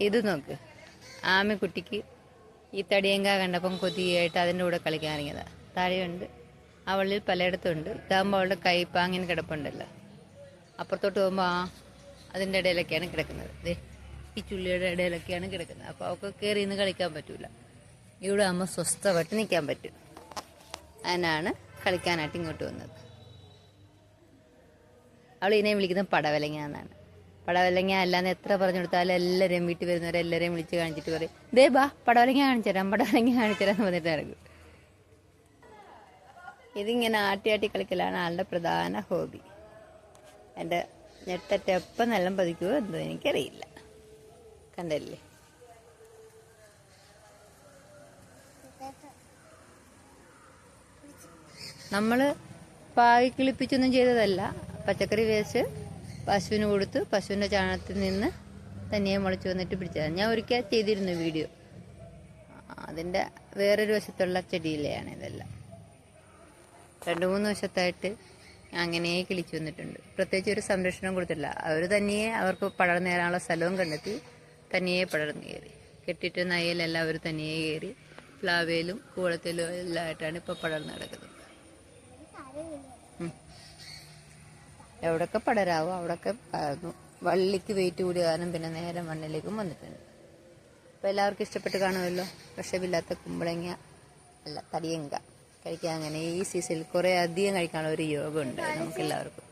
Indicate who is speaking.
Speaker 1: ഇത് നോക്ക്. ആമിക്കുട്ടിക്ക് ഈ തടിയങ്ക കണ്ടപ്പം കൊതിയായിട്ട് അതിന്റെ കൂടെ കളിക്കാൻ ഇറങ്ങിയതാണ് താഴെയുണ്ട്. അവളിൽ പലയിടത്തും ഉണ്ട് ഇതാകുമ്പോൾ അവളുടെ കൈപ്പാങ്ങിന് കിടപ്പുണ്ടല്ലോ. അപ്പുറത്തോട്ട് പോകുമ്പോൾ ആ അതിന്റെ ഇടയിലൊക്കെയാണ് കിടക്കുന്നത്. ദേ ഈ ചുള്ളിയുടെ ഇടയിലൊക്കെയാണ് കിടക്കുന്നത്. അപ്പോൾ അവൾക്ക് കയറി ഇന്ന് കളിക്കാൻ പറ്റൂല. ഇവിടെ അമ്മ സ്വസ്ഥമായിട്ട് നിൽക്കാൻ പറ്റും. അതിനാണ് കളിക്കാനായിട്ട് ഇങ്ങോട്ട് വന്നത്. അവൾ ഇതിനെ വിളിക്കുന്നത് പടവലങ്ങ എന്നാണ് പടവലങ്ങ അല്ലാന്ന് എത്ര പറഞ്ഞു കൊടുത്താലും എല്ലാവരെയും വീട്ടിൽ വരുന്നവരെ എല്ലാവരെയും വിളിച്ച് കാണിച്ചിട്ട് പറയും. ദേ ബാ പടവലങ്ങ കാണിച്ചു തരാം പടവലങ്ങ കാണിച്ചു തരാം എന്ന് പറഞ്ഞിട്ട് നടക്കും. ഇതിങ്ങനെ ആട്ടി ആട്ടി കളിക്കലാണ് ആളുടെ പ്രധാന ഹോബി. എന്റെ ഞെട്ടറ്റ് എപ്പം നല്ല പതിക്കുമോ എന്തോ എനിക്കറിയില്ല. കണ്ടല്ലേ? നമ്മൾ പാകി കിളിപ്പിച്ചൊന്നും ചെയ്തതല്ല. പച്ചക്കറി വേസ്റ്റ് പശുവിന് കൊടുത്ത് പശുവിന്റെ ചാണകത്തിൽ നിന്ന് തനിയെ മുളച്ച് വന്നിട്ട് പിടിച്ചതാണ്. ഞാൻ ഒരിക്കൽ ചെയ്തിരുന്നു വീഡിയോ. അതിന്റെ വേറൊരു വശത്തുള്ള ചെടിയിലെയാണ് ഇതെല്ലാം. രണ്ട് മൂന്ന് വശത്തായിട്ട് അങ്ങനെ കിളിച്ചു വന്നിട്ടുണ്ട്. പ്രത്യേകിച്ച് ഒരു സംരക്ഷണം കൊടുത്തില്ല അവർ തനിയെ അവർക്ക് പടർന്നു കയറാനുള്ള സ്ഥലവും കണ്ടെത്തി തനിയെ പടർന്നു കയറി. കെട്ടിട്ട് നയയിലെല്ലാം അവർ തനിയെ കയറി പ്ലാവയിലും കൂളത്തിലും എല്ലാം ആയിട്ടാണ് ഇപ്പോൾ പടർന്നു കിടക്കുന്നത്. എവിടൊക്കെ പടരാവോ അവിടൊക്കെ വള്ളിക്ക് വെയിറ്റ് കൂടിയ കാരണം പിന്നെ നേരെ മണ്ണിലേക്കും വന്നിട്ടുണ്ട്. അപ്പോൾ എല്ലാവർക്കും ഇഷ്ടപ്പെട്ട് കാണുമല്ലോ? വിഷമില്ലാത്ത കുമ്പളങ്ങ അല്ല തടിയങ്ക. കഴിക്കാൻ അങ്ങനെ ഈ സീസണിൽ കുറേ അധികം കഴിക്കാനുള്ള ഒരു യോഗമുണ്ട് നമുക്ക് എല്ലാവർക്കും